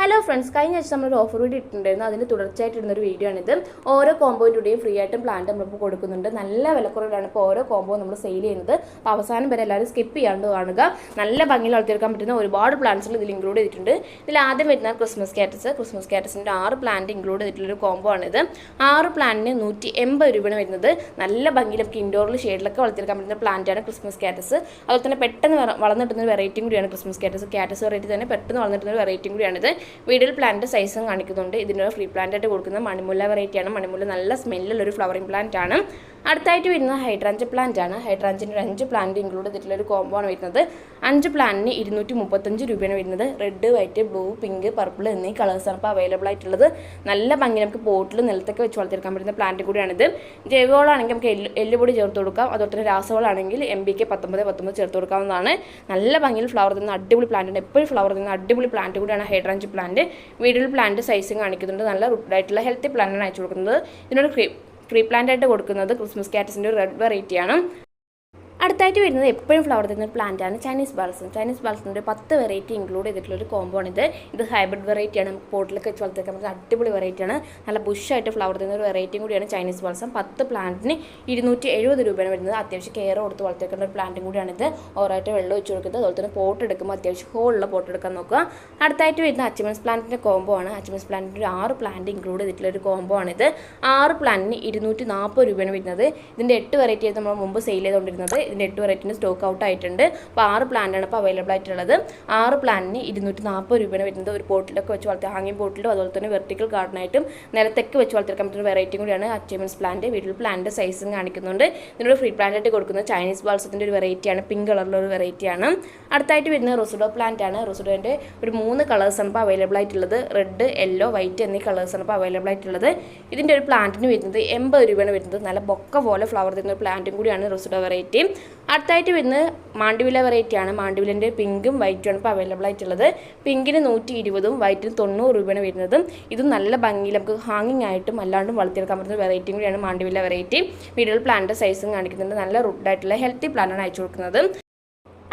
Hello friends കഴിഞ്ഞ ആഴ്ച നമ്മളൊരു ഓഫർ വീഡിയോ ഇട്ടിട്ടുണ്ടായിരുന്നു. അതിന് തുടർച്ചയായിട്ടിടുന്ന ഒരു വീഡിയോ ആണിത്. ഓരോ കോമ്പോയിന്റെയും ഫ്രീ ആയിട്ടും പ്ലാന്റ് നമ്മളിപ്പോൾ കൊടുക്കുന്നുണ്ട്. നല്ല വിലക്കുറവിലാണ് ഇപ്പോൾ ഓരോ കോമ്പോ നമ്മൾ സെയിൽ ചെയ്യുന്നത്. അപ്പോൾ അവസാനം വരെ എല്ലാവരും സ്കിപ്പ് ചെയ്യാണ്ട് കാണുക. നല്ല ഭംഗിയിൽ വളർത്തിയെടുക്കാൻ പറ്റുന്ന ഒരുപാട് പ്ലാന്റ്സുകൾ ഇതിൽ ഇൻക്ലൂഡ് ചെയ്തിട്ടുണ്ട്. ഇതിൽ ആദ്യം വരുന്ന ക്രിസ്മസ് കാറ്റസ് ക്രിസ്മസ് കാറ്റസിന്റെ ആറ് പ്ലാന്റ് ഇൻക്ലൂഡ് ചെയ്തിട്ടുള്ളൊരു കോമ്പോ ആണിത്. ആറ് പ്ലാന്റിന് നൂറ്റി എൺപത് രൂപയാണ് വരുന്നത്. നല്ല ഭംഗിയിൽ നമുക്ക് ഇൻഡോറിൽ ഷെയ്ഡിലൊക്കെ വളർത്തിയെടുക്കാൻ പറ്റുന്ന പ്ലാന്റാണ് ക്രിസ്മസ് കാറ്റസ് അതുപോലെ തന്നെ പെട്ടെന്ന് വള- വളർന്നിട്ടുന്ന ഒരു വെറൈറ്റിയും കൂടിയാണ് ക്രിസ്മസ് കാറ്റസ് കാറ്റസ് വെറൈറ്റി തന്നെ പെട്ടെന്ന് വളർന്നിട്ടുന്ന ഒരു വെറൈറ്റിയും കൂടിയാണിത്. വീഡിയോയിൽ പ്ലാന്റ് സൈസും കാണിക്കുന്നുണ്ട്. ഇതിനൊരു ഫ്രീ പ്ലാന്റ് ആയിട്ട് കൊടുക്കുന്ന മണിമുല്ല വെറൈറ്റിയാണ് മണിമുല്ല നല്ല സ്മെല്ലുള്ള ഒരു ഫ്ലവറിംഗ് പ്ലാന്റ് ആണ്. അടുത്തായിട്ട് വരുന്നത് ഹൈഡ്രാഞ്ച് പ്ലാന്റ് ആണ്. ഹൈഡ്രാഞ്ചിന്റെ ഒരു അഞ്ച് പ്ലാന്റ് ഇൻക്ലൂഡ് ചെയ്തിട്ടുള്ള ഒരു കോംബോ ആണ് വരുന്നത്. അഞ്ച് പ്ലാന്റിന് ഇരുന്നൂറ്റി മുപ്പത്തഞ്ച് രൂപയാണ് വരുന്നത്. Red white blue pink purple എന്നീ കളേഴ്സാണ് ഇപ്പോൾ അവൈലബിൾ ആയിട്ടുള്ളത്. നല്ല ഭംഗി നമുക്ക് പോട്ടിൽ നിലത്തൊക്കെ വെച്ച് വളർത്തിയെടുക്കാൻ പറ്റുന്ന പ്ലാന്റ് കൂടിയാണിത്. ജൈവവളമാണെങ്കിൽ നമുക്ക് എല്ല് എല്ലുപൊടി ചേർത്ത് കൊടുക്കാം. അതുപോലെ തന്നെ രാസവളമാണെങ്കിൽ എം ബി കെ പത്തൊമ്പത് പത്തൊമ്പത് ചേർത്ത് കൊടുക്കാവുന്നതാണ്. നല്ല ഭംഗിയിൽ ഫ്ലവർ തന്ന അടിപൊളി പ്ലാന്റ് എപ്പോഴും ഫ്ലവർ തന്ന അടിപൊളി പ്ലാന്റ് കൂടിയാണ് ഹൈഡ്രാഞ്ച് പ്ലാന്റ് വീഡിയോയിൽ പ്ലാന്റ് സൈസും കാണിക്കുന്നുണ്ട്. നല്ല റൂട്ട്ഡായിട്ടുള്ള ഹെൽത്തി പ്ലാന്റാണ് അയച്ചു കൊടുക്കുന്നത്. ഇതിനോട് ഫ്രീ പ്ലാന്റ് ആയിട്ട് കൊടുക്കുന്നത് ക്രിസ്മസ് കാറ്റസിന്റെ റെഡ് വെറൈറ്റിയാണ്. അടുത്തായിട്ട് വരുന്നത് എപ്പോഴും ഫ്ലവർ തരുന്ന ഒരു പ്ലാന്റ് ആണ് ചൈനീസ് ബാൾസം ചൈനീസ് ബാൾസിന്റെ പത്ത് വെറൈറ്റി ഇൻക്ലൂഡ് ചെയ്തിട്ടുള്ള ഒരു കോമ്പോ ആണിത് ഇത്. ഹൈബ്രിഡ് വെറൈറ്റിയാണ് നമുക്ക് പോട്ടിലൊക്കെ വെച്ച് വളർത്തിക്കാൻ പറ്റുന്ന അടിപൊളി വെറൈറ്റിയാണ് നല്ല ബുഷായിട്ട് ഫ്ലവർ തരുന്ന ഒരു വെറൈറ്റിയും കൂടിയാണ് ചൈനീസ് ബാൾസം പത്ത് പ്ലാന്റിന് ഇരുന്നൂറ്റി എഴുപത് രൂപയാണ് വരുന്നത്. അത്യാവശ്യം കെയർ കൊടുത്ത് വളർത്തിയേക്കുന്ന ഒരു പ്ലാന്റും കൂടിയാണിത് ഓവറായിട്ട് വെള്ളം ഒഴിച്ച് കൊടുക്കുന്നത്. അതുപോലെ തന്നെ പോട്ട് എടുക്കുമ്പോൾ അത്യാവശ്യം ഹോളുള്ള പോട്ട് എടുക്കാൻ നോക്കുക. അടുത്തായിട്ട് വരുന്ന അച്ചമൻസ് പ്ലാന്റിന്റെ കോമ്പോ ആണ്. അച്ചമൻസ് പ്ലാന്റിന്റെ ഒരു ആറ് പ്ലാന്റ് ഇൻക്ലൂഡ് ചെയ്തിട്ടുള്ള ഒരു കോമ്പോ ആണിത് ആറ് പ്ലാന്റിന് ഇരുന്നൂറ്റി നാൽപ്പത് രൂപയാണ് വരുന്നത്. ഇതിന്റെ എട്ട് വെറൈറ്റി ആയിട്ട് നമ്മൾ മുമ്പ് സെയിൽ ചെയ്തുകൊണ്ടിരുന്നത്. എട്ട് വെറൈറ്റിന് സ്റ്റോക്ക് ഔട്ട് ആയിട്ടുണ്ട്. അപ്പോൾ ആറ് പ്ലാന്റാണ് ഇപ്പോൾ അവൈലബിൾ ആയിട്ടുള്ളത്. ആറ് പ്ലാന്റിന് ഇരുന്നൂറ്റി നാൽപ്പത് രൂപയാണ് വരുന്നത്. ഒരു പോട്ടിലൊക്കെ വെച്ച് വളർത്തി ഹാങ്ങിങ് പോട്ടിലും അതുപോലെ തന്നെ വെർട്ടിക്കൽ ഗാർഡനായിട്ടും നിലത്തേക്ക് വെച്ച് വളർത്തിയെടുക്കാൻ പറ്റുന്ന വെറൈറ്റിയും കൂടിയാണ് അച്ചീവ്മെന്റ്സ് പ്ലാന്റ് വീട്ടിൽ പ്ലാന്റ് സൈസും കാണിക്കുന്നുണ്ട്. ഇതിനോട് ഫ്രീ പ്ലാന്റ് ആയിട്ട് കൊടുക്കുന്നത് ചൈനീസ് ബാൾസത്തിന്റെ ഒരു വെറൈറ്റിയാണ് പിങ്ക് കളറിലുള്ള ഒരു വെറൈറ്റിയാണ് അടുത്തായിട്ട് വരുന്നത് റൊസുഡോ പ്ലാന്റ് ആണ്. റൊസുഡോന്റെ ഒരു മൂന്ന് കളേഴ്സാണ് ഇപ്പോൾ അവൈലബിൾ ആയിട്ടുള്ളത്. റെഡ് യെല്ലോ വൈറ്റ് എന്നീ കളേഴ്സാണ് ഇപ്പോൾ അവൈലബിൾ ആയിട്ടുള്ളത്. ഇതിന്റെ ഒരു പ്ലാന്റിന് വരുന്നത് എൺപത് രൂപയാണ് വരുന്നത്. നല്ല ബൊക്ക പോലെ ഫ്ലവർ തരുന്ന ഒരു പ്ലാന്റും കൂടിയാണ് റൊസുഡോ വെറൈറ്റി അടുത്തായിട്ട് വരുന്നത് മാണ്ടിവില വെറൈറ്റിയാണ് മാണ്ടിവിലന്റെ പിങ്കും വൈറ്റും ആണ് ഇപ്പോൾ അവൈലബിൾ ആയിട്ടുള്ളത്. പിങ്കിന് നൂറ്റി ഇരുപതും വൈറ്റിന് തൊണ്ണൂറ് രൂപയാണ് വരുന്നതും. ഇതും നല്ല ഭംഗിയിൽ നമുക്ക് ഹാങ്ങിങ് ആയിട്ടും അല്ലാണ്ടും വളർത്തിയെടുക്കാൻ പറ്റുന്ന വെറൈറ്റിയും കൂടിയാണ് മാണ്ടിവില വെറൈറ്റി വീടുകൾ പ്ലാന്റ് സൈസും കാണിക്കുന്നുണ്ട്. നല്ല റുഡായിട്ടുള്ള ഹെൽത്തി പ്ലാന്റാണ് അയച്ചു കൊടുക്കുന്നത്.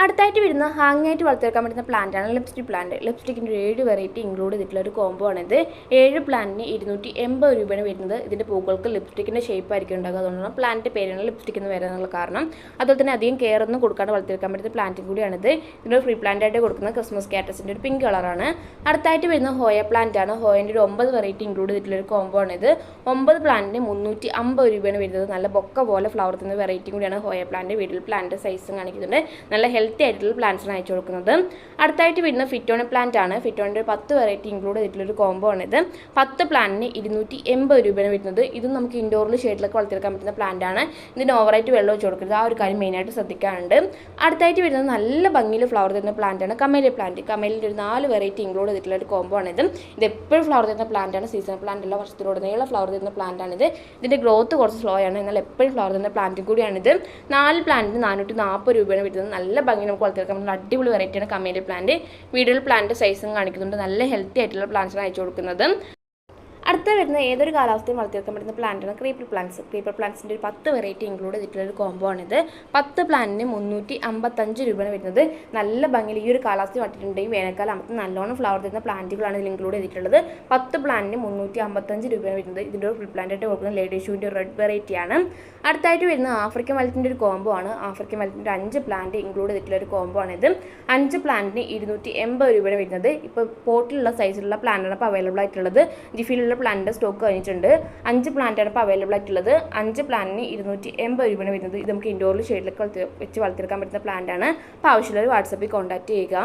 അടുത്തായിട്ട് വരുന്ന ഹാങ് ആയിട്ട് വളർത്തിയെടുക്കാൻ പറ്റുന്ന പ്ലാന്റ് ആണ് ലിപ്സ്റ്റിക് പ്ലാന്റ് ലിപ്സ്റ്റിക്കിന്റെ ഏഴ് വെറൈറ്റി ഇൻക്ലൂഡ് ചെയ്തിട്ടുള്ള ഒരു കോംബോ ആണിത് ഏഴ് പ്ലാന്റിന് ഇരുന്നൂറ്റി എൺപത് രൂപയാണ് വരുന്നത്. ഇതിന്റെ പൂക്കൾക്ക് ലിപ്സ്റ്റിക്കിന്റെ ഷേപ്പ് ആയിരിക്കും ഉണ്ടാകുക അതുകൊണ്ടാണ് പ്ലാന്റ് പേരാണ് ലിപ്സ്റ്റിക് എന്ന് വരാനുള്ള കാരണം. അതുപോലെ തന്നെ അധികം കെയർ ഒന്നും കൊടുക്കാണ്ട് വളർത്തിയെടുക്കാൻ പറ്റുന്ന പ്ലാന്റും കൂടിയാണിത് ഇതിന്റെ ഫ്രീ പ്ലാന്റ് ആയിട്ട് കൊടുക്കുന്ന ക്രിസ്മസ് കാറ്റസിന്റെ ഒരു പിങ്ക് കളറാണ് അടുത്തായിട്ട് വരുന്ന ഹോയ പ്ലാന്റ് ആണ്. ഹോയന്റെ ഒരു ഒമ്പത് വെറൈറ്റി ഇൻക്ലൂഡ് ചെയ്തിട്ടുള്ള ഒരു കോംബോ ആണിത് ഒമ്പത് പ്ലാന്റിന് മുന്നൂറ്റി അമ്പത് രൂപയാണ് വരുന്നത്. നല്ല ബൊക്ക പോലെ ഫ്ലവർ തന്ന വെറൈറ്റി കൂടിയാണ് ഹോയ പ്ലാന്റ് വീട്ടിൽ പ്ലാന്റ് സൈസും കാണിക്കുന്നുണ്ട്. നല്ല ഹെൽത്തി ആയിട്ടുള്ള പ്ലാന്റ്സാണ് അയച്ചു കൊടുക്കുന്നത്. അടുത്തായിട്ട് വരുന്ന ഫിറ്റോണ പ്ലാന്റ് ആണ്. ഫിറ്റോണിന്റെ ഒരു പത്ത് വെറൈറ്റി ഇൻക്ലൂഡ് ചെയ്തിട്ടുള്ള ഒരു കോംബോ ആണിത് പത്ത് പ്ലാന്റിന് ഇരുന്നൂറ്റി എൺപത് രൂപയാണ് വരുന്നത്. ഇതും നമുക്ക് ഇൻഡോറിൽ ഷെയ്ഡിലൊക്കെ വളർത്തിയെടുക്കാൻ പറ്റുന്ന പ്ലാന്റ് ആണ്. ഇതിന് ഓവറായിട്ട് വെള്ളം വെച്ച് കൊടുക്കരുത്. ആ ഒരു കാര്യം മെയിനായിട്ട് ശ്രദ്ധിക്കാറുണ്ട് അടുത്തായിട്ട് വരുന്നത് നല്ല ഭംഗിയിൽ ഫ്ലവർ തരുന്ന പ്ലാന്റ് ആണ് കമേലിയ പ്ലാന്റ് കമേലിന്റെ ഒരു നാല് വെറൈറ്റി ഇൻക്ലൂഡ് ചെയ്തിട്ടുള്ള ഒരു കോംബോ ആണിത് ഇത് എപ്പോഴും ഫ്ലവർ തരുന്ന പ്ലാന്റ് ആണ്. സീസൺ പ്ലാന്റ് അല്ല. വർഷത്തിലുടനീളം ഫ്ലവർ തരുന്ന പ്ലാന്റ് ആണിത് ഇതിന്റെ ഗ്രോത്ത് കുറച്ച് സ്ലോ ആണ്. എന്നാൽ എപ്പോഴും ഫ്ലവർ തരുന്ന പ്ലാന്റും കൂടിയാണിത് നാല് പ്ലാന്റിന് നാനൂറ്റി നാൽപ്പത് രൂപയാണ് വരുന്നത്. നല്ല ഭംഗി നമുക്ക് വളർത്തിയെടുക്കാൻ പറ്റുന്ന അടിപൊളി വെറൈറ്റിയാണ് കമേലി പ്ലാന്റ് വീടുകളിൽ പ്ലാന്റ് സൈസും കാണിക്കുന്നുണ്ട്. നല്ല ഹെൽത്തി ആയിട്ടുള്ള പ്ലാന്റ്സാണ് അയച്ചു കൊടുക്കുന്നത്. അടുത്ത വരുന്ന ഏതൊരു കാലാവസ്ഥയും വളർത്തിയെടുക്കാൻ പറ്റുന്ന പ്ലാന്റാണ് ക്രീപ്പർ പ്ലാന്റ്സ് ക്രീപ്പർ പ്ലാന്റ്സിന്റെ ഒരു പത്ത് വെറൈറ്റി ഇൻക്ലൂഡ് ചെയ്തിട്ടുള്ള ഒരു കോംബോ ആണിത്. പത്ത് പ്ലാന്റിന് മുന്നൂറ്റി അമ്പത്തഞ്ച് രൂപയാണ് വരുന്നത്. നല്ല ഭംഗിയിൽ ഈ ഒരു കാലാവസ്ഥ നട്ടിട്ടുണ്ടെങ്കിൽ വേനൽക്കാലം നമുക്ക് നല്ലോണം ഫ്ലവർ തരുന്ന പ്ലാന്റുകളാണ് ഇതിൽ ഇൻക്ലൂഡ് ചെയ്തിട്ടുള്ളത്. പത്ത് പ്ലാന്റിന് മുന്നൂറ്റി അമ്പത്തഞ്ച് രൂപയാണ് വരുന്നത്. ഇതിന്റെ ഒരു ഫുൾ പ്ലാന്റ് ആയിട്ട് കൊടുക്കുന്ന ലേഡി ഷൂവിന്റെ റെഡ് വെറൈറ്റിയാണ് അടുത്തായിട്ട് വരുന്ന ആഫ്രിക്കൻ മലത്തിന്റെ ഒരു കോംബോ ആണ്. ആഫ്രിക്കൻ മലത്തിന്റെ അഞ്ച് പ്ലാന്റ് ഇൻക്ലൂഡ് ചെയ്തിട്ടുള്ള ഒരു കോംബോ ആണിത് അഞ്ച് പ്ലാന്റിന് ഇരുന്നൂറ്റി എൺപത് രൂപയാണ് വരുന്നത്. ഇപ്പോൾ പോട്ടിലുള്ള സൈസിലുള്ള പ്ലാന്റാണ് ഇപ്പോൾ അവൈലബിൾ ആയിട്ടുള്ളത്. ജിഫിയിലുള്ള പ്ലാന്റ് സ്റ്റോക്ക് കഴിഞ്ഞിട്ടുണ്ട്. അഞ്ച് പ്ലാന്റാണ് ഇപ്പോൾ അവൈലബിൾ ആയിട്ടുള്ളത്. അഞ്ച് പ്ലാന്റിന് ഇരുന്നൂറ്റി എൺപത് രൂപയാണ് വരുന്നത്. ഇത് നമുക്ക് ഇൻഡോറിൽ ഷെയ്ഡിലൊക്കെ വെച്ച് വളർത്തിയെടുക്കാൻ പറ്റുന്ന പ്ലാന്റാണ് അപ്പോൾ ആവശ്യമുള്ളവർ വാട്സപ്പിൽ കോൺടാക്ട് ചെയ്യുക.